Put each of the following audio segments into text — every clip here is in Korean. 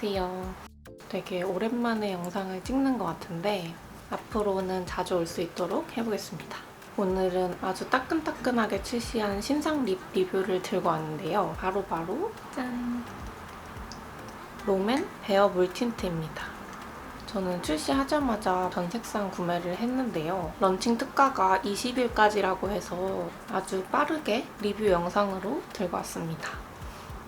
안녕하세요. 되게 오랜만에 영상을 찍는 것 같은데 앞으로는 자주 올 수 있도록 해보겠습니다. 오늘은 아주 따끈따끈하게 출시한 신상 립 리뷰를 들고 왔는데요. 바로바로 짠! 롬앤 베어 물 틴트입니다. 저는 출시하자마자 전 색상 구매를 했는데요. 런칭 특가가 20일까지라고 해서 아주 빠르게 리뷰 영상으로 들고 왔습니다.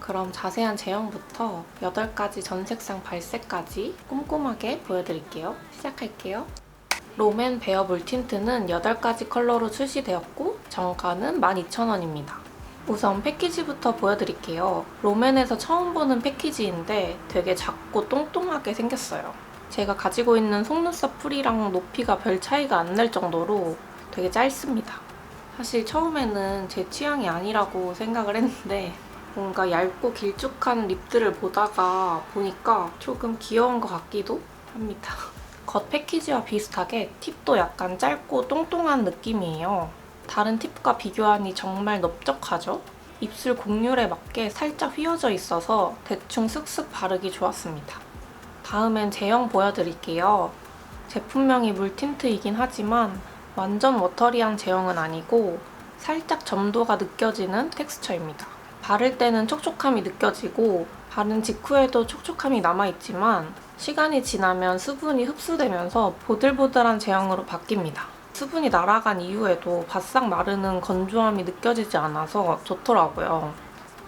그럼 자세한 제형부터 8가지 전 색상 발색까지 꼼꼼하게 보여드릴게요. 시작할게요. 롬앤 베어 물 틴트는 8가지 컬러로 출시되었고 정가는 12,000원입니다. 우선 패키지부터 보여드릴게요. 롬앤에서 처음 보는 패키지인데 되게 작고 똥똥하게 생겼어요. 제가 가지고 있는 속눈썹 풀이랑 높이가 별 차이가 안 날 정도로 되게 짧습니다. 사실 처음에는 제 취향이 아니라고 생각을 했는데 뭔가 얇고 길쭉한 립들을 보다가 보니까 조금 귀여운 것 같기도 합니다. 겉 패키지와 비슷하게 팁도 약간 짧고 똥똥한 느낌이에요. 다른 팁과 비교하니 정말 넓적하죠? 입술 곡률에 맞게 살짝 휘어져 있어서 대충 쓱쓱 바르기 좋았습니다. 다음엔 제형 보여드릴게요. 제품명이 물틴트이긴 하지만 완전 워터리한 제형은 아니고 살짝 점도가 느껴지는 텍스처입니다. 바를 때는 촉촉함이 느껴지고 바른 직후에도 촉촉함이 남아있지만 시간이 지나면 수분이 흡수되면서 보들보들한 제형으로 바뀝니다. 수분이 날아간 이후에도 바싹 마르는 건조함이 느껴지지 않아서 좋더라고요.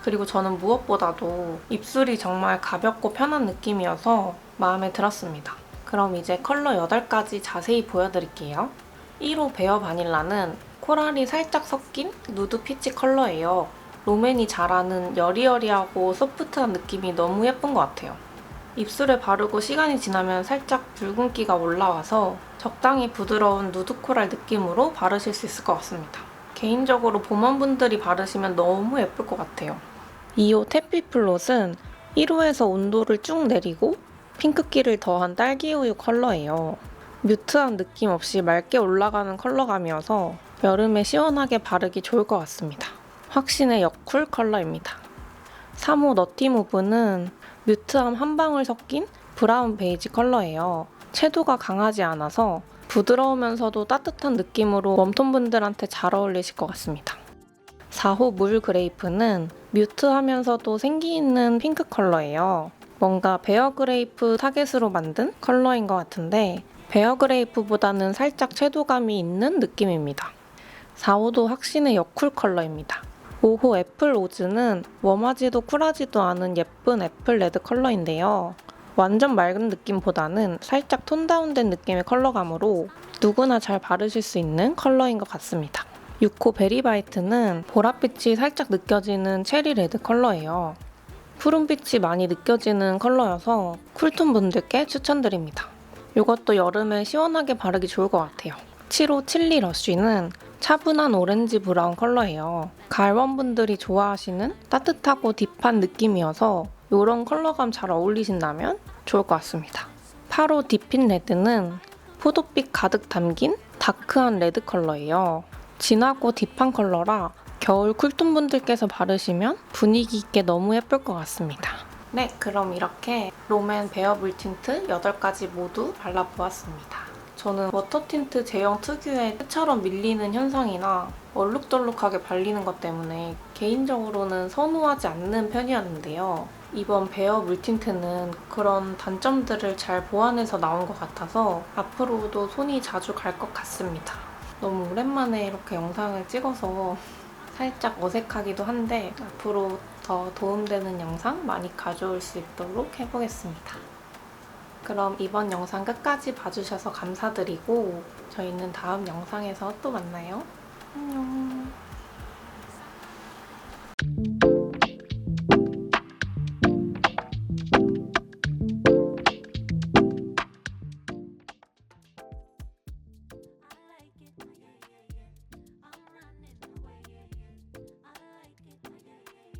그리고 저는 무엇보다도 입술이 정말 가볍고 편한 느낌이어서 마음에 들었습니다. 그럼 이제 컬러 8가지 자세히 보여드릴게요. 1호 베어 바닐라는 코랄이 살짝 섞인 누드 피치 컬러예요. 롬앤이 잘하는 여리여리하고 소프트한 느낌이 너무 예쁜 것 같아요. 입술에 바르고 시간이 지나면 살짝 붉은기가 올라와서 적당히 부드러운 누드 코랄 느낌으로 바르실 수 있을 것 같습니다. 개인적으로 봄원분들이 바르시면 너무 예쁠 것 같아요. 2호 태피 플롯은 1호에서 온도를 쭉 내리고 핑크기를 더한 딸기우유 컬러예요. 뮤트한 느낌 없이 맑게 올라가는 컬러감이어서 여름에 시원하게 바르기 좋을 것 같습니다. 확신의 여쿨 컬러입니다. 3호 너티무브는 뮤트함 한 방울 섞인 브라운 베이지 컬러예요. 채도가 강하지 않아서 부드러우면서도 따뜻한 느낌으로 웜톤 분들한테 잘 어울리실 것 같습니다. 4호 물 그레이프는 뮤트하면서도 생기 있는 핑크 컬러예요. 뭔가 베어 그레이프 타겟으로 만든 컬러인 것 같은데 베어 그레이프보다는 살짝 채도감이 있는 느낌입니다. 4호도 확신의 여쿨 컬러입니다. 5호 애플 오즈는 웜하지도 쿨하지도 않은 예쁜 애플 레드 컬러인데요. 완전 맑은 느낌보다는 살짝 톤 다운된 느낌의 컬러감으로 누구나 잘 바르실 수 있는 컬러인 것 같습니다. 6호 베리바이트는 보랏빛이 살짝 느껴지는 체리 레드 컬러예요. 푸른빛이 많이 느껴지는 컬러여서 쿨톤 분들께 추천드립니다. 이것도 여름에 시원하게 바르기 좋을 것 같아요. 7호 칠리 러쉬는 차분한 오렌지 브라운 컬러예요. 가을원분들이 좋아하시는 따뜻하고 딥한 느낌이어서 이런 컬러감 잘 어울리신다면 좋을 것 같습니다. 8호 딥핀 레드는 포도빛 가득 담긴 다크한 레드 컬러예요. 진하고 딥한 컬러라 겨울 쿨톤 분들께서 바르시면 분위기 있게 너무 예쁠 것 같습니다. 네, 그럼 이렇게 롬앤 베어 물 틴트 8가지 모두 발라보았습니다. 저는 워터 틴트 제형 특유의 때처럼 밀리는 현상이나 얼룩덜룩하게 발리는 것 때문에 개인적으로는 선호하지 않는 편이었는데요. 이번 베어 물 틴트는 그런 단점들을 잘 보완해서 나온 것 같아서 앞으로도 손이 자주 갈 것 같습니다. 너무 오랜만에 이렇게 영상을 찍어서 살짝 어색하기도 한데 앞으로 더 도움되는 영상 많이 가져올 수 있도록 해보겠습니다. 그럼 이번 영상 끝까지 봐주셔서 감사드리고 저희는 다음 영상에서 또 만나요. 안녕.